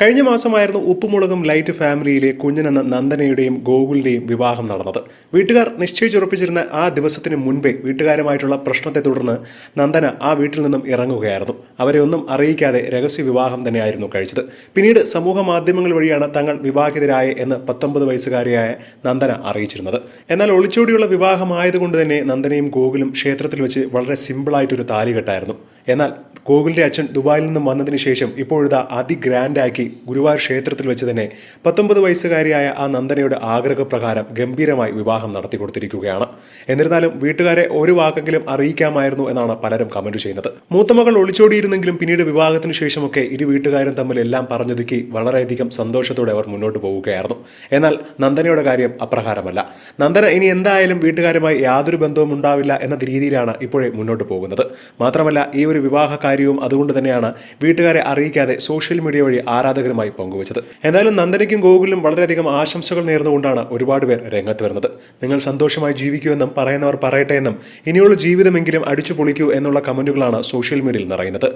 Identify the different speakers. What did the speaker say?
Speaker 1: കഴിഞ്ഞ മാസമായിരുന്നു ഉപ്പുമുളകും ലൈറ്റ് ഫാമിലിയിലെ കുഞ്ഞനെന്ന നന്ദനയുടെയും ഗോകുലിന്റെയും വിവാഹം നടന്നത്. വീട്ടുകാർ നിശ്ചയിച്ചുറപ്പിച്ചിരുന്ന ആ ദിവസത്തിന് മുൻപേ വീട്ടുകാരുമായിട്ടുള്ള പ്രശ്നത്തെ തുടർന്ന് നന്ദന ആ വീട്ടിൽ നിന്നും ഇറങ്ങുകയായിരുന്നു. അവരെ ഒന്നും അറിയിക്കാതെ രഹസ്യ വിവാഹം തന്നെയായിരുന്നു കഴിച്ചത്. പിന്നീട് സമൂഹ മാധ്യമങ്ങൾ വഴിയാണ് തങ്ങൾ വിവാഹിതരായ എന്ന് പത്തൊമ്പത് വയസ്സുകാരിയായ നന്ദന അറിയിച്ചിരുന്നത്. എന്നാൽ ഒളിച്ചോടിയുള്ള വിവാഹമായതുകൊണ്ട് തന്നെ നന്ദനയും ഗോകുലും ക്ഷേത്രത്തിൽ വെച്ച് വളരെ സിമ്പിളായിട്ടൊരു താലികെട്ടായിരുന്നു എന്നാൽ ഗോകുലിന്റെ അച്ഛൻ ദുബായിൽ നിന്നും വന്നതിന് ശേഷം ഇപ്പോഴിതാ അതിഗ്രാൻഡാക്കി ഗുരുവായൂർ ക്ഷേത്രത്തിൽ വെച്ച് തന്നെ പത്തൊമ്പത് വയസ്സുകാരിയായ ആ നന്ദനയുടെ ആഗ്രഹപ്രകാരം ഗംഭീരമായി വിവാഹം നടത്തി കൊടുത്തിരിക്കുകയാണ്. എന്നിരുന്നാലും വീട്ടുകാരെ ഒരു വാക്കെങ്കിലും അറിയിക്കാമായിരുന്നു എന്നാണ് പലരും കമന്റ് ചെയ്യുന്നത്. മൂത്തമകൾ ഒളിച്ചോടിയിരുന്നെങ്കിലും പിന്നീട് വിവാഹത്തിന് ശേഷമൊക്കെ ഇരു വീട്ടുകാരും തമ്മിൽ എല്ലാം പറഞ്ഞൊതുക്കി വളരെയധികം സന്തോഷത്തോടെ അവർ മുന്നോട്ട് പോവുകയായിരുന്നു. എന്നാൽ നന്ദനയുടെ കാര്യം അപ്രകാരമല്ല. നന്ദന ഇനി എന്തായാലും വീട്ടുകാരുമായി യാതൊരു ബന്ധവും ഉണ്ടാവില്ല എന്ന രീതിയിലാണ് ഇപ്പോഴേ മുന്നോട്ട് പോകുന്നത്. മാത്രമല്ല ഈ ഒരു വിവാഹ കാര്യവും അതുകൊണ്ട് തന്നെയാണ് വീട്ടുകാരെ അറിയിക്കാതെ സോഷ്യൽ മീഡിയ വഴി ആരാധകരുമായി പങ്കുവച്ചത്. എന്തായാലും നന്ദനയ്ക്കും ഗോകുലിനും വളരെയധികം ആശംസകൾ നേർന്നുകൊണ്ടാണ് ഒരുപാട് പേർ രംഗത്ത് വരുന്നത്. നിങ്ങൾ സന്തോഷമായി ജീവിക്കൂ എന്നും പറയുന്നവർ പറയട്ടെ എന്നും ഇനിയുള്ള ജീവിതമെങ്കിലും അടിച്ചു പൊളിക്കൂ എന്നുള്ള കമന്റുകളാണ് സോഷ്യൽ മീഡിയയിൽ നിറയുന്നത്.